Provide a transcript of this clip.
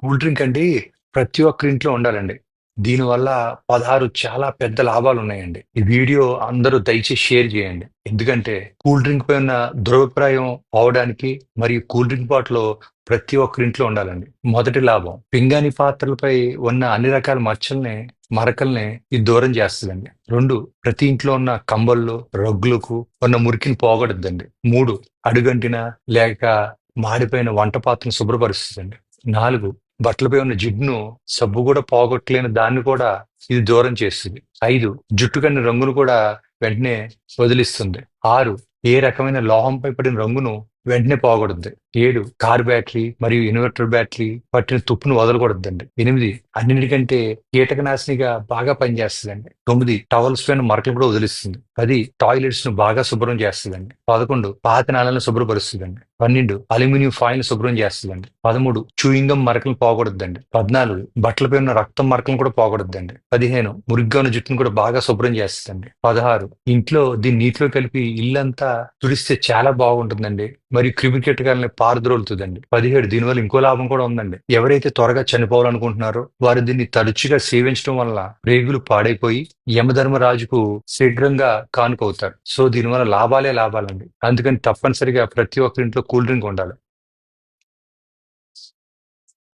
Cool drink అండి ప్రతి ఒక్కరి ఇంట్లో ఉండాలండి. దీనివల్ల 16 చాలా పెద్ద లాభాలు ఉన్నాయండి. ఈ వీడియో అందరూ దయచేసి షేర్ చేయండి. ఎందుకంటే కూల్ డ్రింక్ పై ఉన్న దురభిప్రాయం అవడానికి మరియు కూల్ డ్రింక్ బాటిల్ ప్రతి ఒక్కరి ఇంట్లో ఉండాలండి. మొదటి లాభం పింగాణి పాత్రలపై ఉన్న అన్ని రకాల మచ్చల్ని మరకల్ని ఇది దూరం చేస్తుందండి. రెండు ప్రతి ఇంట్లో ఉన్న కంబళ్ళు, రగ్గులకు ఉన్న మురికిని పోగొడద్దండి మూడు అడుగంటిన లేక మాడిపోయిన వంట పాత్రను శుభ్రపరుస్తుందండి. నాలుగు బట్టలపై ఉన్న జిడ్డును సబ్బు కూడా పోగొట్టలేని దాన్ని కూడా ఇది దూరం చేస్తుంది. ఐదు జుట్టు కన్ని రంగును కూడా వెంటనే వదిలిస్తుంది. ఆరు ఏ రకమైన లోహంపై పడిన రంగును వెంటనే పోగొడుతుంది ఏడు కార్ బ్యాటరీ మరియు ఇన్వర్టర్ బ్యాటరీ పట్టిన తుప్పును వదలకూడదండి. ఎనిమిది అన్నిటికంటే కీటకనాశినిగా బాగా పనిచేస్తుందండి. తొమ్మిది టవల్స్ పైన మరకలు కూడా వదిలిస్తుంది. పది టాయిలెట్స్ను బాగా శుభ్రం చేస్తుందండి. పదకొండు పాత నాళాలను శుభ్రపరుస్తుందండి. పన్నెండు అల్యూమినియం ఫాయిల్ శుభ్రం చేస్తుందండి. పదమూడు చూయింగం మరకలను పోగొడుద్దండి. పద్నాలుగు బట్టలపై ఉన్న రక్తం మరకలను కూడా పోగొడుద్దండి. పదిహేను మురిగ్గా ఉన్న జుట్టును కూడా బాగా శుభ్రం చేస్తుందండి. పదహారు ఇంట్లో దీన్ని నీటిలో కలిపి ఇల్లంతా తుడిస్తే చాలా బాగుంటుందండి. మరియు క్రిమి కీటకాలని పారద్రోలుతుందండి. పదిహేడు దీనివల్ల ఇంకో లాభం కూడా ఉందండి. ఎవరైతే త్వరగా చనిపోవాలనుకుంటున్నారో వారు దీన్ని తరచుగా సేవించడం వల్ల రేగులు పాడైపోయి యమధర్మరాజుకు శీఘ్రంగా కానుకవుతారు. సో దీనివల్ల లాభాలే లాభాలండి. అందుకని తప్పనిసరిగా ప్రతి ఒక్కరి ఇంట్లో కూల్ డ్రింక్ ఉండాలి.